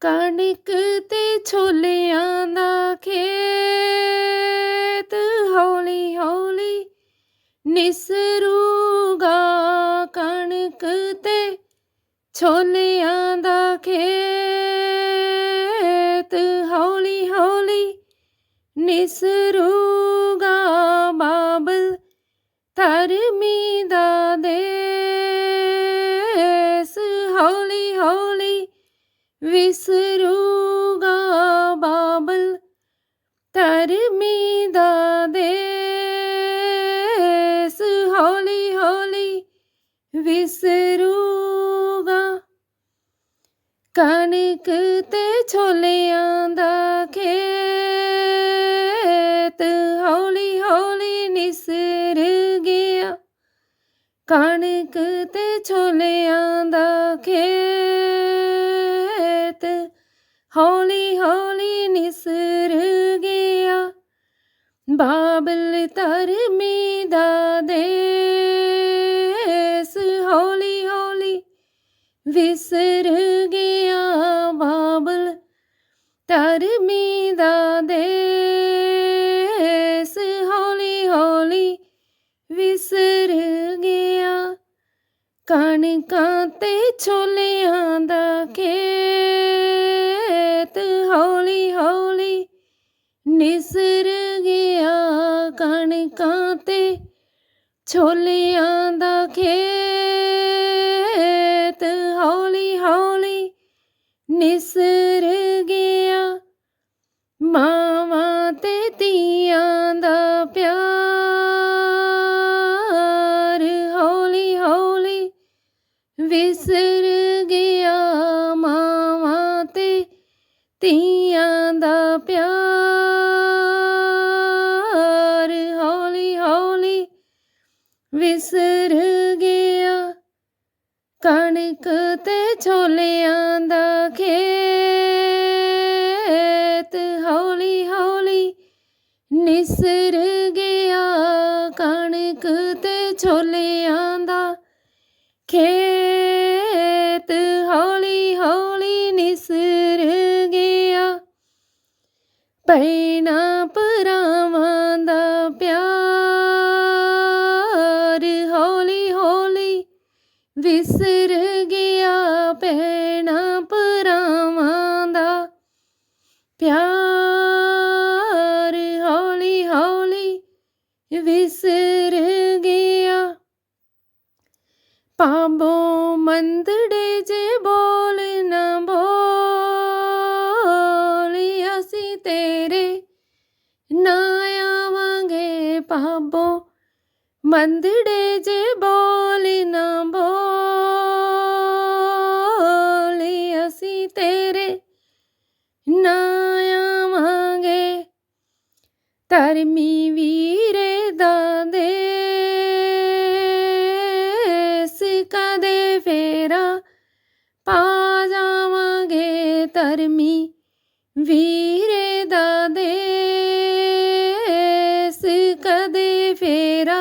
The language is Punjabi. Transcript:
ਕਣਕ ਤੇ ਛੋਲਿਆਂ ਦਾ ਖੇਤ। ਹੌਲੀ ਹੌਲੀ ਨਿਸਰੂਗਾ ਕਣਕ ਤੇ ਛੋਲਿਆਂ ਦਾ ਖੇਤ। ਹੌਲੀ ਹੌਲੀ ਨਿਸਰੂਗਾ ਬਾਬਲ ਧਰਮੀ ਦਾ ਦੇਸ। ਹੌਲੀ ਹੌਲੀ ਵਿਸਰੂਗਾ ਬਾਬਲ ਧਰਮੀ ਦਾ ਦੇਸ। ਹੌਲੀ ਹੌਲੀ ਵਿਸਰੂਗਾ। ਕਣਕ ਤੇ ਛੋਲਿਆਂ ਦਾ ਖੇਤ ਹੌਲੀ ਹੌਲੀ ਨਿਸਰ ਗਿਆ। ਕਣਕ ਤੇ ਛੋਲਿਆਂ ਦਾ ਖੇਤ ਬਾਬਲ ਧਰਮੀ ਦਾ ਦੇਸ ਹੌਲੀ ਹੌਲੀ ਵਿਸਰ ਗਿਆ ਬਾਬਲ ਧਰਮੀ ਦਾ ਦੇਸ ਹੌਲੀ ਹੌਲੀ ਵਿਸਰ ਗਿਆ। ਕਣਕਾਂ ਤੇ ਛੋਲਿਆਂ ਦਾ ਖੇਤ ਤੇ ਛੋਲਿਆਂ ਦਾ ਖੇਤ ਹੌਲੀ ਹੌਲੀ ਨਿਸਰ ਗਿਆ। ਮਾਵਾਂ ਤੇ ਧੀਆਂ ਦਾ ਪਿਆਰ ਹੌਲੀ ਹੌਲੀ ਵਿਸਰ ਗਿਆ। ਮਾਵਾਂ ਤੇ ਧੀਆਂ ਦਾ ਪਿਆਰ ਕਣਕ ਤੇ ਛੋਲਿਆਂ ਦਾ ਖੇਤ ਹੌਲੀ ਹੌਲੀ ਨਿਸਰ ਗਿਆ। ਕਣਕ ਤੇ ਛੋਲਿਆਂ ਦਾ ਖੇਤ ਹੌਲੀ ਹੌਲੀ ਨਿਸਰ ਗਿਆ। ਭੈਣਾਂ ਭਰਾਵਾਂ ਵਿਸਰ ਗਿਆ ਭੈਣਾਂ ਭਰਾਵਾਂ ਦਾ। ਪਿਆਰ ਹੌਲੀ ਹੌਲੀ ਵਿਸਰ ਗਿਆ। ਪਾਂਬੋ ਮੰਦੜੇ ਜੇ ਬੋਲ ਨਾ ਬੋਲੀ, ਅਸੀਂ ਤੇਰੇ ਨਾ ਆਵਾਂਗੇ। ਪਾਂਬੋ ਮੰਦੜੇ ਜੇ ਬੋਲ ਨਾ ਬੋਲੀ। ਤੇਰੇ ਨਾ ਆਵਾਂਗੇ। ਧਰਮੀ ਵੀਰੇ ਦਾ ਦੇਸ ਕਦੇ ਫੇਰਾ ਪਾ ਜਾਵਾਂਗੇ। ਧਰਮੀ ਵੀਰੇ ਦਾ ਦੇਸ ਕਦੇ ਫੇਰਾ